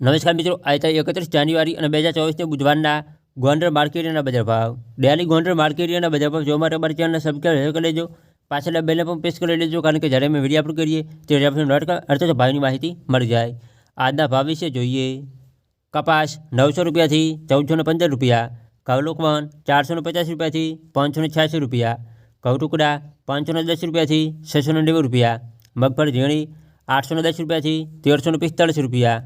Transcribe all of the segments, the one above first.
નમસ્કાર મિત્રો આજે એકત્રીસ જાન્યુઆરી અને બે હજાર ચોવીસને બુધવારના ગોંડલ માર્કેટના બજાર ભાવ ડેલી ગોંડલ માર્કેટના બજાર ભાવ જોવા માટે અમારી ચેનલને સબસ્ક્રાઈબ જરૂર કરી લેજો પાછળના બેલને પણ પ્રેસ કરી લેજો કારણ કે જ્યારે અમે વિડીયો અપલોડ કરીએ ત્યારે આપણે નોટ અર્થ ભાવની માહિતી મળી જાય આજના ભાવ વિશે જોઈએ કપાસ નવસો રૂપિયાથી ચૌદસો ને પંદર રૂપિયા ઘઉં લોકવન ચારસો ને પચાસ રૂપિયાથી પાંચસો ને છ્યાસી રૂપિયા ઘઉં ટુકડા પાંચસો ને દસ રૂપિયાથી છસો ને નેવું રૂપિયા મગફળી ઝીણી આઠસો ને દસ રૂપિયાથી તેરસો ને પિસ્તાળીસ રૂપિયા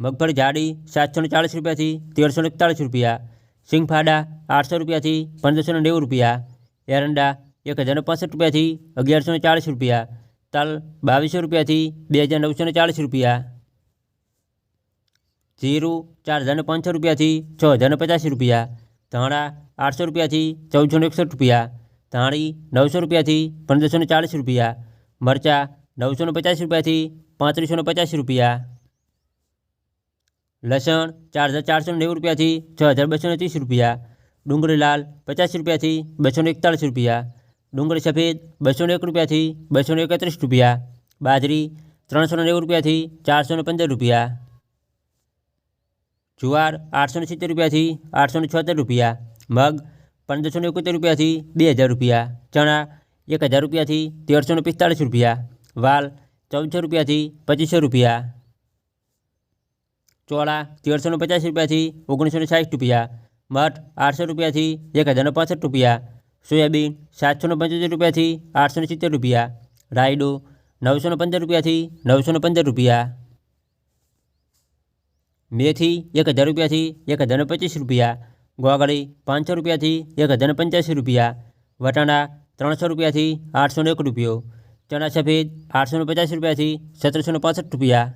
મગફળી જાડી સાતસો ને ચાળીસ રૂપિયાથી તેરસો ને એકતાળીસ રૂપિયા સિંગફાડા આઠસો રૂપિયાથી પંદરસો ને નેવું રૂપિયા એરંડા એક હજાર ને પાસઠ રૂપિયાથી અગિયારસો ને ચાળીસ રૂપિયા તલ બાવીસો રૂપિયાથી બે હજાર નવસો ને ચાળીસ રૂપિયા જીરું ચાર હજાર ને પાંચસો રૂપિયાથી છ હજાર ને પચાસી રૂપિયા ધાણા આઠસો રૂપિયાથી ચૌદસો ને એકસઠ રૂપિયા ધાણી નવસો રૂપિયાથી પંદરસો ને ચાળીસ રૂપિયા મરચાં નવસો ને પચાસ રૂપિયાથી પાંત્રીસો ને પચાસ રૂપિયા લસણ ચાર હજાર ચારસો ને નેવું રૂપિયાથી છ હજાર બસો ને ત્રીસ રૂપિયા ડુંગળી લાલ પચાસ રૂપિયાથી બસો ને એકતાળીસ રૂપિયા ડુંગળી સફેદ બસો ને એક રૂપિયાથી બસો ને એકત્રીસ રૂપિયા બાજરી ત્રણસો ને નેવું રૂપિયાથી ચારસો ને પંદર રૂપિયા જુવાર આઠસો ને સિત્તેર રૂપિયાથી આઠસો ને છોતેર રૂપિયા મગ પંદરસો ને એકોતેર રૂપિયાથી બે હજાર રૂપિયા ચણા એક હજાર રૂપિયાથી તેરસો ને પિસ્તાળીસ રૂપિયા વાલ ચૌદસો રૂપિયાથી પચીસો રૂપિયા ચોળા તેરસો ને પચાસ રૂપિયાથી ઓગણીસો ને સાઠ રૂપિયા મઠ આઠસો રૂપિયાથી એક હજાર ને પાસઠ રૂપિયા સોયાબીન સાતસો ને પંચોતેર રૂપિયાથી આઠસો ને સિત્તેર રૂપિયા રાયડો નવસો ને પંદર રૂપિયાથી નવસો ને પંદર રૂપિયા મેથી એક હજાર રૂપિયાથી એક હજાર ને પચીસ રૂપિયા ગોગળી પાંચસો રૂપિયાથી એક હજાર ને પંચ્યાસી રૂપિયા વટાણા ત્રણસો રૂપિયાથી આઠસો ને એક રૂપિયો ચણા સફેદ આઠસો ને પચાસ રૂપિયાથી સત્તરસો ને પાસઠ રૂપિયા